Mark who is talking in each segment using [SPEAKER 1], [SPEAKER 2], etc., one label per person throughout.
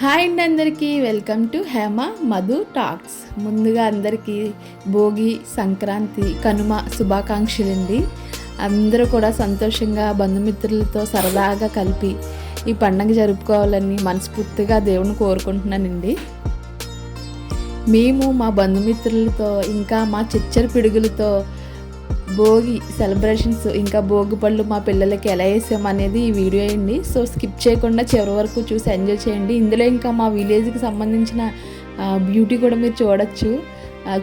[SPEAKER 1] Hi అండి అందరికీ. Welcome to Hema Madhu talks. ముందుగా అందరికీ భోగి సంక్రాంతి కనుమ శుభాకాంక్షలండి. అందరూ కూడా సంతోషంగా బంధుమిత్రులతో సరదాగా కలిపి ఈ పండగ జరుపుకోవాలని మనస్ఫూర్తిగా దేవుని కోరుకుంటున్నానండి. మేము మా బంధుమిత్రులతో ఇంకా మా చిచ్చర పిడుగులతో భోగి సెలబ్రేషన్స్ ఇంకా భోగి పళ్ళు మా పిల్లలకి ఎలా వేసామనేది ఈ వీడియో అండి. సో స్కిప్ చేయకుండా చివరి వరకు చూసి ఎంజాయ్ చేయండి. ఇందులో ఇంకా మా విలేజ్కి సంబంధించిన బ్యూటీ కూడా మీరు చూడొచ్చు.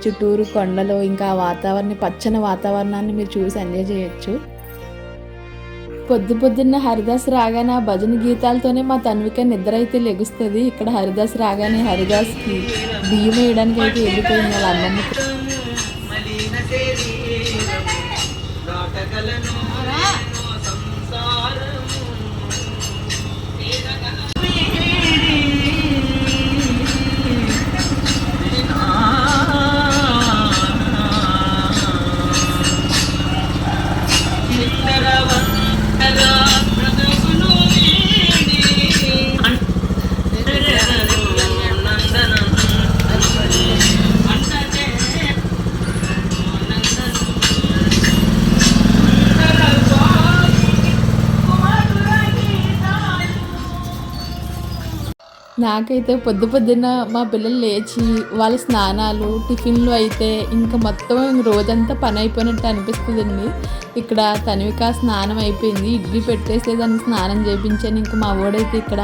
[SPEAKER 1] చుట్టూరు కొండలు ఇంకా వాతావరణ పచ్చని వాతావరణాన్ని మీరు చూసి ఎంజాయ్ చేయొచ్చు. పొద్దు పొద్దున్న హరిదాస్ రాగానే ఆ భజన గీతాలతోనే మా తన్విక నిద్ర అయితే లెగుస్తుంది. ఇక్కడ హరిదాస్ రాగానే హరిదాస్కి బియ్యం వేయడానికి అయితే వెళ్ళిపోయింది వాళ్ళ అమ్మమ్మకి నాకైతే పొద్దు పొద్దున్న మా పిల్లలు లేచి వాళ్ళ స్నానాలు టిఫిన్లు అయితే ఇంకా మొత్తం రోజంతా పని అయిపోయినట్టు అనిపిస్తుందండి. ఇక్కడ తనివిక స్నానం అయిపోయింది. ఇడ్లీ పెట్టేస్తే దాన్ని స్నానం చేయించాను ఇంకా మా వాడైతే ఇక్కడ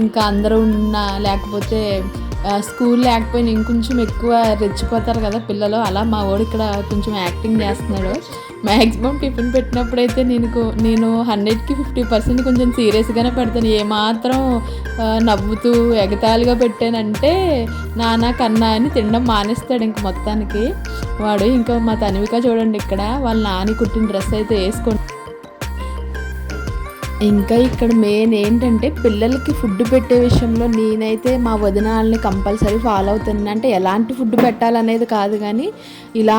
[SPEAKER 1] ఇంకా అందరూ ఉన్నా లేకపోతే స్కూల్ లేకపోయినా ఇంకొంచెం ఎక్కువ రెచ్చిపోతారు కదా పిల్లలు. అలా మా వాడు ఇక్కడ కొంచెం యాక్టింగ్ చేస్తున్నాడు. మ్యాక్సిమం టిఫిన్ పెట్టినప్పుడైతే నేను నేను హండ్రెడ్కి ఫిఫ్టీ పర్సెంట్ కొంచెం సీరియస్గానే పెడతాను. ఏమాత్రం నవ్వుతూ ఎగతాళిగా పెట్టానంటే నానా కన్నా అని తినడం మానేస్తాడు ఇంక మొత్తానికి. వాడు ఇంకా మా తనివిక చూడండి ఇక్కడ వాళ్ళ నాని కుట్టిన డ్రెస్ అయితే వేసుకుంటాను ఇంకా ఇక్కడ మెయిన్ ఏంటంటే పిల్లలకి ఫుడ్ పెట్టే విషయంలో నేనైతే మా వదిన వాళ్ళని కంపల్సరీ ఫాలో అవుతున్నాను అంటే ఎలాంటి ఫుడ్ పెట్టాలనేది కాదు కానీ ఇలా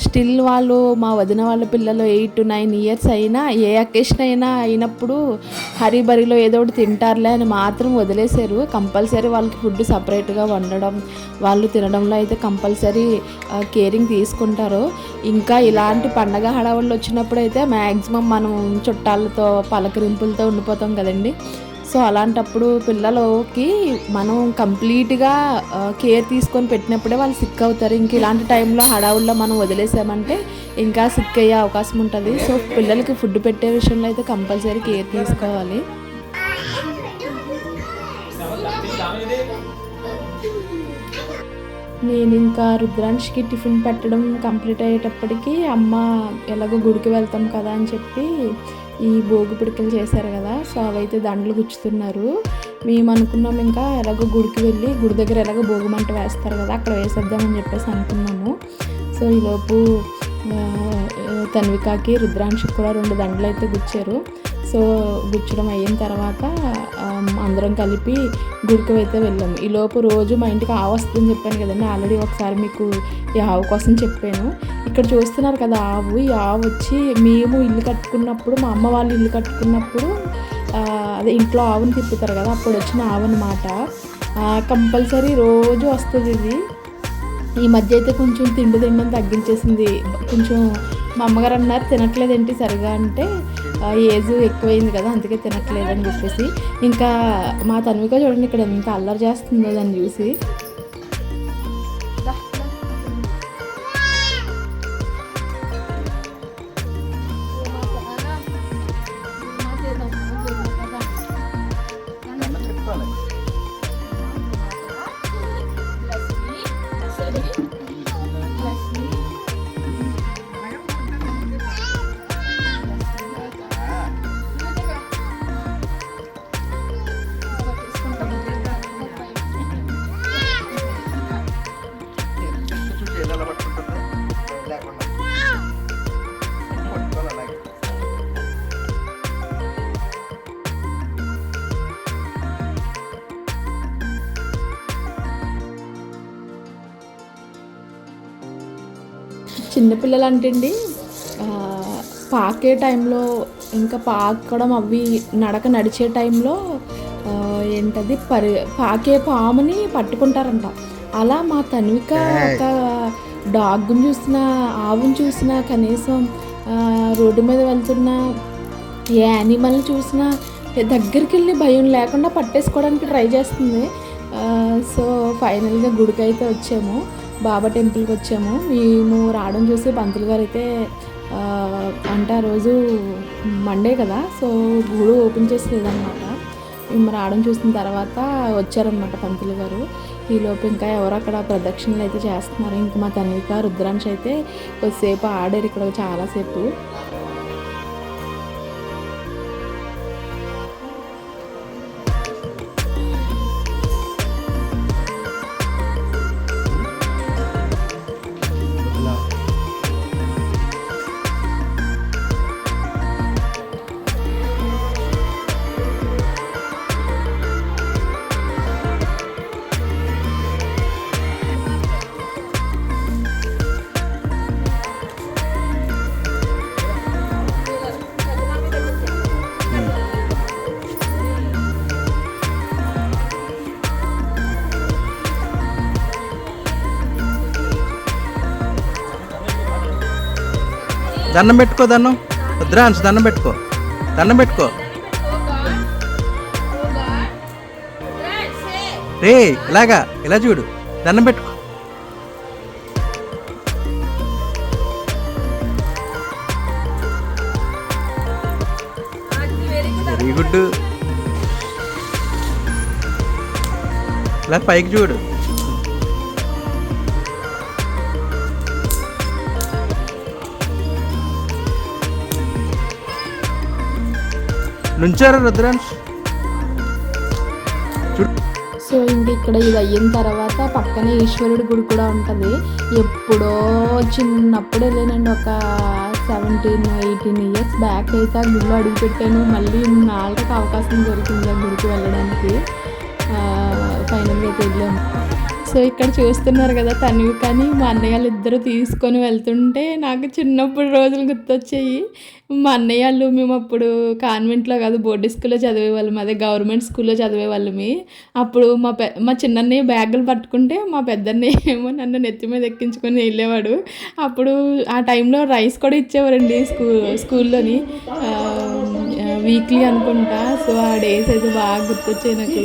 [SPEAKER 1] స్టిల్ వాళ్ళు మా వదిన వాళ్ళ పిల్లలు ఎయిట్ టు నైన్ ఇయర్స్ అయినా ఏ అకేషన్ అయినా అయినప్పుడు హరీబరిలో ఏదో ఒకటి తింటారులే అని మాత్రం వదిలేశారు. కంపల్సరీ వాళ్ళకి ఫుడ్ సపరేట్గా వండడం వాళ్ళు తినడంలో అయితే కంపల్సరీ కేరింగ్ తీసుకుంటారు. ఇంకా ఇలాంటి పండగ హడావుళ్ళు వచ్చినప్పుడు అయితే మ్యాక్సిమం మనం చుట్టాలతో పలకరింపులతో ఉండిపోతాం కదండి. సో అలాంటప్పుడు పిల్లలకి మనం కంప్లీట్గా కేర్ తీసుకొని పెట్టినప్పుడే వాళ్ళు సిక్ అవుతారు. ఇంక ఇలాంటి టైంలో హడావుల్లో మనం వదిలేసామంటే ఇంకా సిక్ అయ్యే అవకాశం ఉంటుంది. సో పిల్లలకి ఫుడ్ పెట్టే విషయంలో అయితే కంపల్సరీ కేర్ తీసుకోవాలి. నేను ఇంకా రుద్రాంష్కి టిఫిన్ పెట్టడం కంప్లీట్ అయ్యేటప్పటికి అమ్మ ఎలాగో గుడికి వెళ్తాం కదా అని చెప్పి ఈ భోగి పిడికలు చేశారు కదా సో అవైతే దండలు గుచ్చుతున్నారు. మేము అనుకున్నాం ఇంకా ఎలాగో గుడికి వెళ్ళి గుడి దగ్గర ఎలాగో భోగి మంట వేస్తారు కదా అక్కడ వేసేద్దామని చెప్పేసి అనుకున్నాము. సో ఈలోపు తన్వికాకి రుద్రాంశకి కూడా రెండు దండలు అయితే గుచ్చారు. సో గుచ్చడం అయిన తర్వాత అందరం కలిపి గుడికి అయితే వెళ్ళాము. ఈ లోపు రోజు మా ఇంటికి ఆవు వస్తుందని చెప్పాను కదండి. ఆల్రెడీ ఒకసారి మీకు ఈ ఆవు కోసం చెప్పాను. ఇక్కడ చూస్తున్నారు కదా ఆవు. ఈ ఆవు వచ్చి మేము ఇల్లు కట్టుకున్నప్పుడు మా అమ్మ వాళ్ళు ఇల్లు కట్టుకున్నప్పుడు అదే ఇంట్లో ఆవుని తిప్పుతారు కదా అప్పుడు వచ్చిన ఆవు అనమాట కంపల్సరీ రోజు వస్తుంది ఇది. ఈ మధ్య అయితే కొంచెం తిండి తినడం తగ్గించేసింది. కొంచెం మా అమ్మగారు అన్నారు తినట్లేదేంటి సరిగా? అంటే ఏజ్ ఎక్కువైంది కదా అందుకే తినట్లేదని చెప్పేసి. ఇంకా మా తన్విక చూడండి ఇక్కడ ఎంత అల్లరి చేస్తుందో దాన్ని చూసి. చిన్నపిల్లలు అంటండి పాకే టైంలో ఇంకా పాకడం అవి నడక నడిచే టైంలో ఏంటది పరి పాకే పాముని పట్టుకుంటారంట. అలా మా తన్విక ఒక డాగ్ని చూసిన ఆవుని చూసిన కనీసం రోడ్డు మీద వెళ్తున్న ఏ యానిమల్ని చూసినా దగ్గరికి వెళ్ళి భయం లేకుండా పట్టేసుకోవడానికి ట్రై చేస్తుంది. సో ఫైనల్గా గుడికి అయితే వచ్చాము. బాబా టెంపుల్కి వచ్చాము. మేము రావడం చూసి పంతులు గారు అయితే అంటే ఆ రోజు మండే కదా సో గుడి ఓపెన్ చేసి లేదనమాట మేము రావడం చూసిన తర్వాత వచ్చారనమాట పంతులు గారు. ఈలోపు ఇంకా ఎవరు అక్కడ ప్రదక్షిణలు అయితే చేస్తున్నారు ఇంకా మా తన్విక రుద్రాంశ అయితే కొద్దిసేపు ఆడారు ఇక్కడ చాలాసేపు
[SPEAKER 2] దండం పెట్టుకో దండం. రుద్రాంశ దండం పెట్టుకో. దండం పెట్టుకో. రే ఇలాగా ఇలా చూడు. దండం పెట్టుకో. Very good. ఇలా పైకి చూడు. నుంచారా రుద్రాంశ్?
[SPEAKER 1] సో ఇంక ఇక్కడ ఇది అయిన తర్వాత పక్కనే ఈశ్వరుడి గుడి కూడా ఉంటుంది. ఎప్పుడో చిన్నప్పుడు వెళ్ళానండి ఒక సెవెంటీన్ ఎయిటీన్ ఇయర్స్ బ్యాక్ అయితే ఆ గుడిలో అడుగు పెట్టాను. మళ్ళీ నాలుగు అవకాశం దొరికింది ఆ గుడికి వెళ్ళడానికి. ఫైనల్గా అయితే వెళ్ళాము. సో ఇక్కడ చూస్తున్నారు కదా తనివి కానీ మా అన్నయ్యలు ఇద్దరు తీసుకొని వెళ్తుంటే నాకు చిన్నప్పుడు రోజులు గుర్తొచ్చాయి. మా అన్నయ్య వాళ్ళు మేము అప్పుడు కాన్వెంట్లో కాదు బోర్డు స్కూల్లో చదివే వాళ్ళం అదే గవర్నమెంట్ స్కూల్లో చదివే వాళ్ళమి అప్పుడు మా పె మా చిన్నన్నయ్య బ్యాగులు పట్టుకుంటే మా పెద్దన్నయ్య ఏమో నన్ను నెత్తి మీద ఎక్కించుకొని వెళ్ళేవాడు. అప్పుడు ఆ టైంలో రైస్ కూడా ఇచ్చేవారండి స్కూ స్కూల్లోని. వీక్లీ అనుకుంటా. సో ఆ డేస్ అయితే బాగా గుర్తొచ్చాయి నాకు.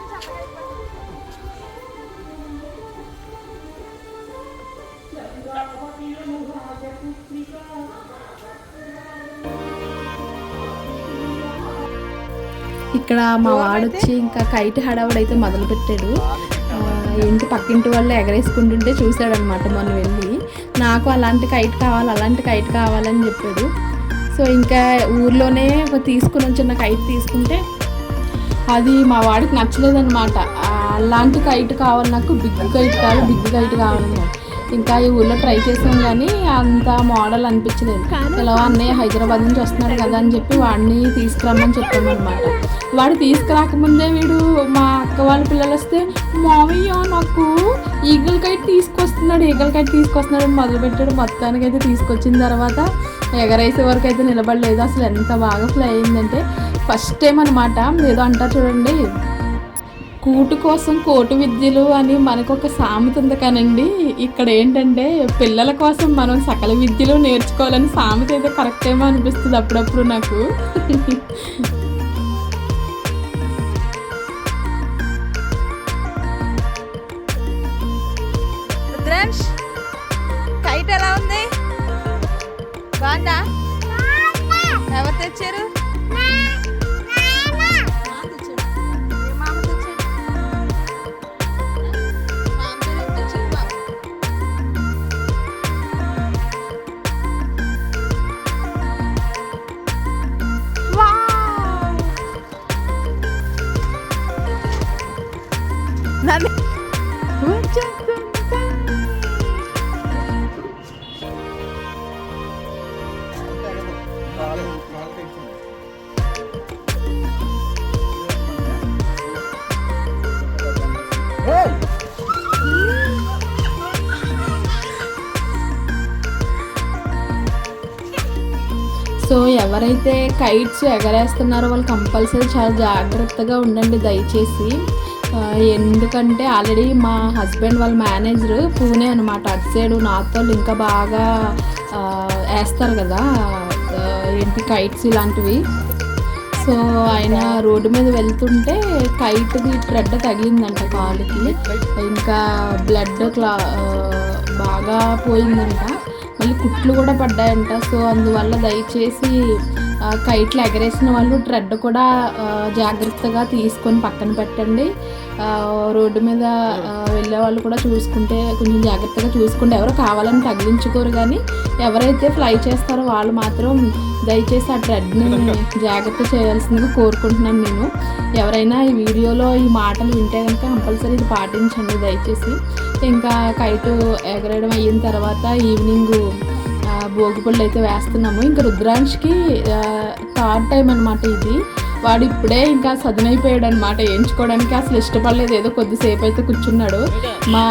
[SPEAKER 1] ఇక్కడ మా వాడు వచ్చి ఇంకా కైట్ హడావుడైతే మొదలు పెట్టాడు ఇంటి పక్కింటి వాళ్ళు ఎగరేసుకుంటుంటే చూశాడనమాట మొన్న వెళ్ళి. నాకు అలాంటి కైట్ కావాలి అలాంటి కైట్ కావాలని చెప్పాడు. సో ఇంకా ఊర్లోనే ఒక తీసుకుని చిన్న కైట్ తీసుకుంటే అది మా వాడికి నచ్చలేదన్నమాట. అలాంటి కైట్ కావాలి నాకు బిగ్ కైట్ కావాలి బిగ్ కైట్ కావాలన్నమాట. ఇంకా ఈ ఊళ్ళో ట్రై చేసాం కానీ అంత మోడల్ అనిపించలేదు. ఇలా అన్నయ్య హైదరాబాద్ నుంచి వస్తున్నాడు కదా అని చెప్పి వాడిని తీసుకురమ్మని చెప్పామన్నమాట. వాడు తీసుకురాకముందే వీడు మా అక్క వాళ్ళ పిల్లలు వస్తే మావయ్య నాకు ఈగల్ కైట్ తీసుకొస్తున్నాడు ఈగల్ కైట్ తీసుకొస్తున్నాడు మొదలుపెట్టాడు. మొత్తానికి అయితే తీసుకొచ్చిన తర్వాత ఎగరేసే వరకు అయితే నిలబడలేదు. అసలు ఎంత బాగా ఫ్లై అయిందంటే ఫస్ట్ టైం అనమాట ఏదో అంటారు చూడండి. కూటు కోసం కోటు విద్యలు అని మనకు ఒక సామెత ఉంది కానండి. ఇక్కడ ఏంటంటే పిల్లల కోసం మనం సకల విద్యలు నేర్చుకోవాలని సామెత అయితే కరెక్ట్ ఏమో అనిపిస్తుంది అప్పుడప్పుడు నాకు.
[SPEAKER 3] కైట్ ఎలా ఉంది? బాగుందా. ఎవరు తెచ్చారు?
[SPEAKER 1] ఎవరైతే కైట్స్ ఎగరేస్తున్నారో వాళ్ళు కంపల్సరీ చాలా జాగ్రత్తగా ఉండండి దయచేసి. ఎందుకంటే ఆల్రెడీ మా హస్బెండ్ వాళ్ళ మేనేజర్ పూణే అనమాట అటు సైడు నాతో ఇంకా బాగా వేస్తారు కదా. ఏంటి కైట్స్ ఇలాంటివి. సో ఆయన రోడ్డు మీద వెళ్తుంటే కైట్ది ట్రెడ్ తగిలిందంట కాలుకి. ఇంకా బ్లడ్ క్లా బాగా పోయిందంట. మళ్ళీ కుట్లు కూడా పడ్డాయంట. సో అందువల్ల దయచేసి కైట్లు ఎగరేసిన వాళ్ళు ట్రెడ్ కూడా జాగ్రత్తగా తీసుకొని పక్కన పెట్టండి. రోడ్డు మీద వెళ్ళే వాళ్ళు కూడా చూసుకుంటే కొంచెం జాగ్రత్తగా చూసుకుంటే ఎవరు కావాలని తగిలించుకోరు కానీ ఎవరైతే ఫ్లై చేస్తారో వాళ్ళు మాత్రం దయచేసి ఆ ట్రెడ్ని జాగ్రత్త చేయాల్సిందిగా కోరుకుంటున్నాను నేను. ఎవరైనా ఈ వీడియోలో ఈ మాటలు వింటే కనుక కంపల్సరీ ఇది పాటించండి దయచేసి. ఇంకా కైటు ఎగరేయడం అయిన తర్వాత ఈవినింగ్ ఆ, భోగిపళ్ళు అయితే వేస్తున్నాము. ఇంకా రుద్రాంష్కి థర్డ్ టైం అనమాట ఇది. వాడు ఇప్పుడే ఇంకా సదునైపోయాడు అనమాట ఎంచుకోవడానికి అసలు ఇష్టపడలేదు. ఏదో కొద్దిసేపు అయితే కూర్చున్నాడు. మా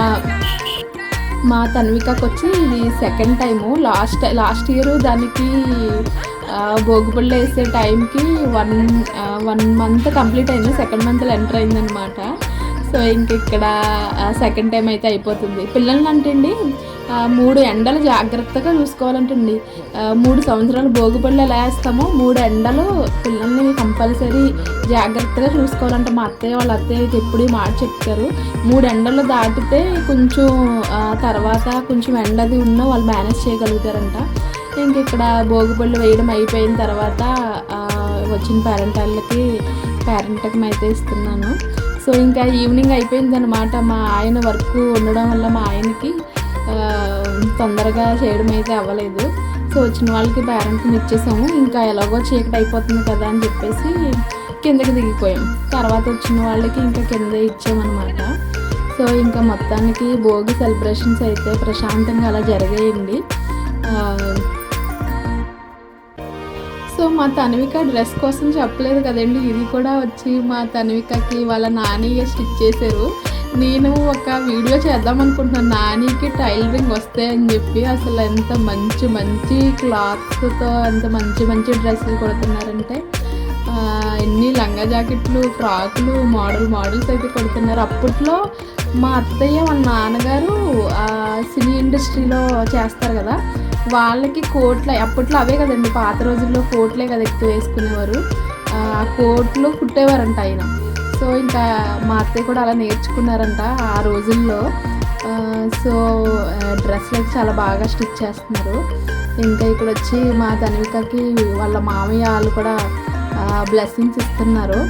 [SPEAKER 1] మా తన్వికకు వచ్చి ఇది second time last last year దానికి భోగిపళ్ళు వేసే టైంకి వన్ వన్ మంత్ కంప్లీట్ అయింది. సెకండ్ మంత్లో ఎంటర్ అయిందనమాట సో ఇంక ఇక్కడ సెకండ్ టైం అయితే అయిపోతుంది. పిల్లల్ని అంటండి అండి మూడు ఎండలు జాగ్రత్తగా చూసుకోవాలంటండి. మూడు సంవత్సరాలు భోగిపళ్ళు ఎలా వేస్తామో మూడు ఎండలు పిల్లల్ని కంపల్సరీ జాగ్రత్తగా చూసుకోవాలంటే. మా అత్తయ్య వాళ్ళ అత్తయ్యకి ఎప్పుడు మాట చెప్తారు. మూడు ఎండలు దాటితే కొంచెం తర్వాత కొంచెం ఎండది ఉన్నా వాళ్ళు మేనేజ్ చేయగలుగుతారంట. ఇంక ఇక్కడ భోగిపళ్ళు వేయడం అయిపోయిన తర్వాత వచ్చిన పేరెంట్ వాళ్ళకి పేరెంట్కి అయితే ఇస్తున్నాను సో ఇంకా ఈవినింగ్ అయిపోయిందనమాట మా ఆయన వర్క్ ఉండడం వల్ల మా ఆయనకి తొందరగా చేయడం అయితే అవ్వలేదు. సో వచ్చిన వాళ్ళకి పేరెంట్స్ని ఇచ్చేసాము. ఇంకా ఎలాగో చీకటి అయిపోతుంది కదా అని చెప్పేసి కిందకి దిగిపోయాం. తర్వాత వచ్చిన వాళ్ళకి ఇంకా కింద ఇచ్చామన్నమాట. సో ఇంకా మొత్తానికి భోగి సెలబ్రేషన్స్ అయితే ప్రశాంతంగా అలా జరిగాయండి. సో మా తన్విక డ్రెస్ కోసం చెప్పలేదు కదండి. ఇది కూడా వచ్చి మా తన్వికకి వాళ్ళ నాని స్టిచ్ చేశారు. నేను ఒక వీడియో చేద్దాం అనుకుంటున్నాను. నానికి టైలరింగ్ వస్తాయని అని చెప్పి అసలు ఎంత మంచి మంచి క్లాత్స్తో ఎంత మంచి మంచి డ్రెస్సులు కొడుతున్నారంటే ఎన్ని లంగా జాకెట్లు ఫ్రాకులు మోడల్ మోడల్స్ అయితే కొడుతున్నారు. అప్పట్లో మా అత్తయ్య వాళ్ళ నాన్నగారు సినీ ఇండస్ట్రీలో చేస్తారు కదా వాళ్ళకి కోట్లు అప్పట్లో అవే కదండి పాత రోజుల్లో కోట్లే కదా ఎక్కువ వేసుకునేవారు. ఆ కోట్లు కుట్టేవారంట ఆయన. సో ఇంకా మా అత్తయ్య కూడా అలా నేర్చుకున్నారంట ఆ రోజుల్లో. సో డ్రెస్లు చాలా బాగా స్టిచ్ చేస్తున్నారు. ఇంకా ఇక్కడ వచ్చి మా తన్వికకి వాళ్ళ మామయ్య వాళ్ళు కూడా బ్లెస్సింగ్స్ ఇస్తున్నారు.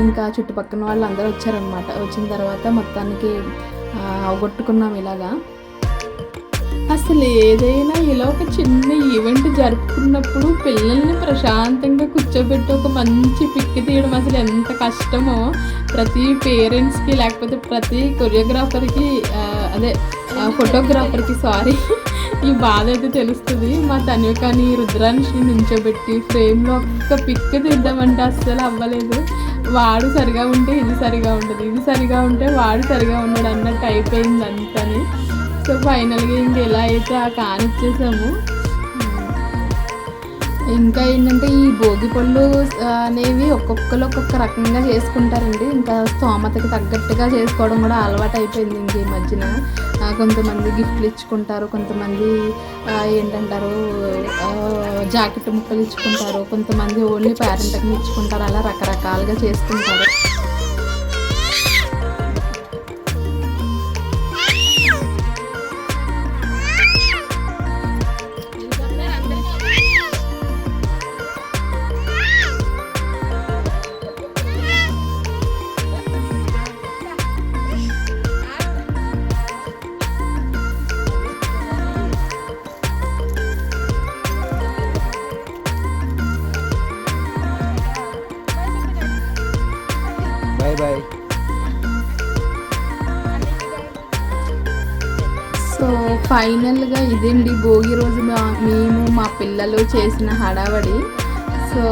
[SPEAKER 1] ఇంకా చుట్టుపక్కల వాళ్ళు అందరూ వచ్చారనమాట వచ్చిన తర్వాత మొత్తానికి అవగొట్టుకున్నాం ఇలాగా. అసలు ఏదైనా ఇలా ఒక చిన్న ఈవెంట్ జరుపుకున్నప్పుడు పిల్లల్ని ప్రశాంతంగా కూర్చోబెట్టి ఒక మంచి పిక్ తీయడం అసలు ఎంత కష్టమో. ప్రతి పేరెంట్స్కి లేకపోతే ప్రతి కొరియోగ్రాఫర్కి అదే ఫోటోగ్రాఫర్కి సారీ ఈ బాధ అయితే తెలుస్తుంది. మా తన్వికని రుద్రాన్ని నుంచోబెట్టి ఫ్రేమ్లో ఒక్క పిక్ తీద్దామంటే అస్సలు అవ్వలేదు. వాడు సరిగా ఉంటే ఇది సరిగా ఉంటుంది ఇది సరిగా ఉంటే వాడు సరిగా ఉన్నాడు అన్నట్టు అయిపోయింది అంతని. సో ఫైనల్గా ఇంక ఎలా అయితే ఆ కానిచ్చేసాము ఇంకా ఏంటంటే ఈ భోగి పళ్ళు అనేవి ఒక్కొక్కరు ఒక్కొక్క రకంగా చేసుకుంటారండి. ఇంకా స్తోమతకి తగ్గట్టుగా చేసుకోవడం కూడా అలవాటు అయిపోయింది ఇంక ఈ మధ్యన. కొంతమంది గిఫ్ట్లు ఇచ్చుకుంటారు కొంతమంది ఏంటంటారు జాకెట్ ముక్కలు ఇచ్చుకుంటారు కొంతమంది ఓన్లీ పేరెంట్కి ఇచ్చుకుంటారు అలా రకరకాలుగా చేసుకుంటారు. ఫైనల్గా ఇదండి భోగి రోజు మేము మా పిల్లలు చేసిన హడావడి. సో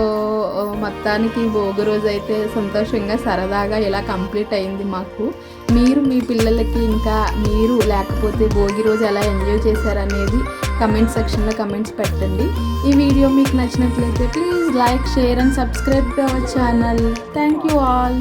[SPEAKER 1] మొత్తానికి భోగి రోజు అయితే సంతోషంగా సరదాగా ఇలా కంప్లీట్ అయింది మాకు. మీరు మీ పిల్లలకి ఇంకా మీరు లేకపోతే భోగి రోజు ఎలా ఎంజాయ్ చేశారనేది కమెంట్ సెక్షన్లో కమెంట్స్ పెట్టండి. ఈ వీడియో మీకు నచ్చినట్లయితే please like share and subscribe to our channel. Thank you all.